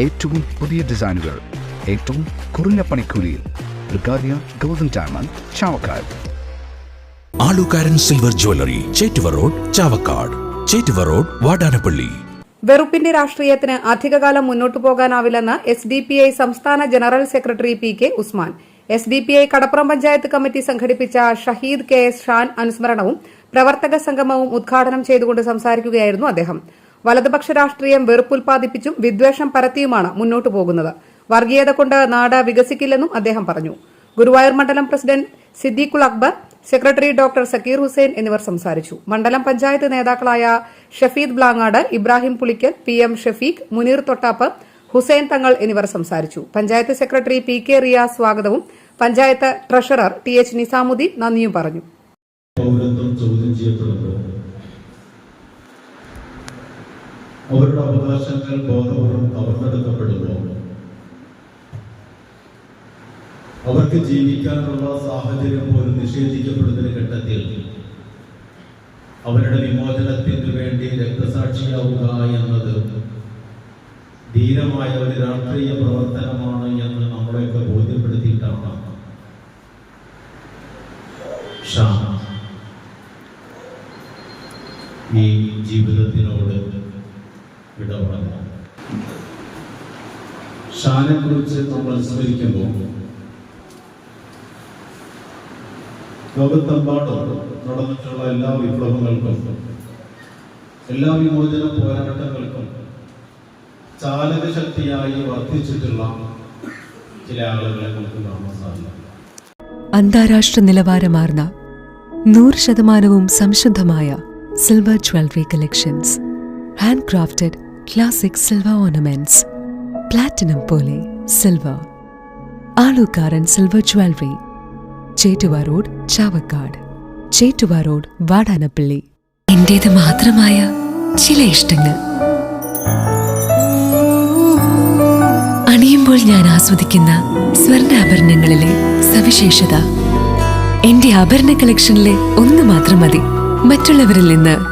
ഏറ്റവും പുതിയ ഡിസൈനുകൾ ഏറ്റവും കുറഞ്ഞ പണിക്കൂലിയിൽ Brigadia golden diamond Chavakkad. Alukkaran silver jewellery Chettuva road Chavakkad. Chettuva road Vadanappally. വെറുപ്പിന്റെ രാഷ്ട്രീയത്തിന് അധികകാലം മുന്നോട്ടു പോകാനാവില്ലെന്ന് എസ് ഡി പി ഐ സംസ്ഥാന general secretary P K Usman. S D P I Kadappuram panchayat committee സംഘടിപ്പിച്ച ഷഹീദ് കെ എസ് ഷാൻ അനുസ്മരണവും പ്രവർത്തക സംഗമവും ഉദ്ഘാടനം ചെയ്തുകൊണ്ട് സംസാരിക്കുകയായിരുന്നു അദ്ദേഹം. വലതുപക്ഷ രാഷ്ട്രീയം വെറുപ്പുൽപാദിപ്പിച്ചും വിദ്വേഷം പരത്തിയുമാണ് മുന്നോട്ടു പോകുന്നത്. വർഗീയത കൊണ്ട് നാട് വികസിക്കില്ലെന്നും അദ്ദേഹം പറഞ്ഞു. ഗുരുവായൂർ മണ്ഡലം president Siddiqul Akbar secretary doctor Zakir Hussain എന്നിവർ സംസാരിച്ചു. മണ്ഡലം പഞ്ചായത്ത് നേതാക്കളായ ഷഫീദ് ബ്ലാങ്ങാട് ഇബ്രാഹിം പുളിക്കൽ പി എം ഷഫീഖ് മുനീർ തൊട്ടാപ്പ് ഹുസൈൻ തങ്ങൾ എന്നിവർ സംസാരിച്ചു. Panchayat secretary P K Riyas സ്വാഗതവും panchayat treasurer T H Nizamuddin നന്ദിയും പറഞ്ഞു. അവരുടെ അവകാശങ്ങൾ ബോധപൂർവം കവർന്നെടുക്കപ്പെടുമ്പോൾ അവർക്ക് ജീവിക്കാനുള്ള സാഹചര്യം പോലും നിഷേധിക്കപ്പെടുന്ന ഘട്ടത്തിൽ അവരുടെ വിമോചനത്തിന് വേണ്ടി രക്തസാക്ഷിയാവുക എന്നത് ധീരമായ ഒരു രാഷ്ട്രീയ പ്രവർത്തനമാണ് എന്ന് നമ്മളെയൊക്കെ ബോധ്യപ്പെടുത്തിയിട്ടാണ്. ഈ ജീവിതത്തിനോട് വിട കുറിച്ച് നമ്മൾ സ്മരിക്കുമ്പോൾ ലോകത്തെമ്പാടും നടന്നിട്ടുള്ള എല്ലാ വിപ്ലവങ്ങൾക്കും എല്ലാ വിമോചന പോരാട്ടങ്ങൾക്കും ചാലക ശക്തിയായി വർദ്ധിച്ചിട്ടുള്ള ചില ആളുകളെ നമുക്ക് കാണാൻ സാധിക്കും. അന്താരാഷ്ട്ര നിലവാരമാർന്ന നൂറ് ശതമാനവും സംശുദ്ധമായ silver jewellery collections hand crafted classic silver ornaments platinum പോലെ silver Alukkaran silver jewellery Chettuva road Chavakkad Chettuva road Vadanappally എന്റേത് മാത്രമായ ചില ഇഷ്ടങ്ങൾ. അണിയുമ്പോൾ ഞാൻ ആസ്വദിക്കുന്ന സ്വർണാഭരണങ്ങളിലെ സവിശേഷത. എന്റെ ആഭരണ കളക്ഷനിലെ ഒന്ന് മാത്രം മതി. മറ്റുള്ളവരിൽ നിന്ന്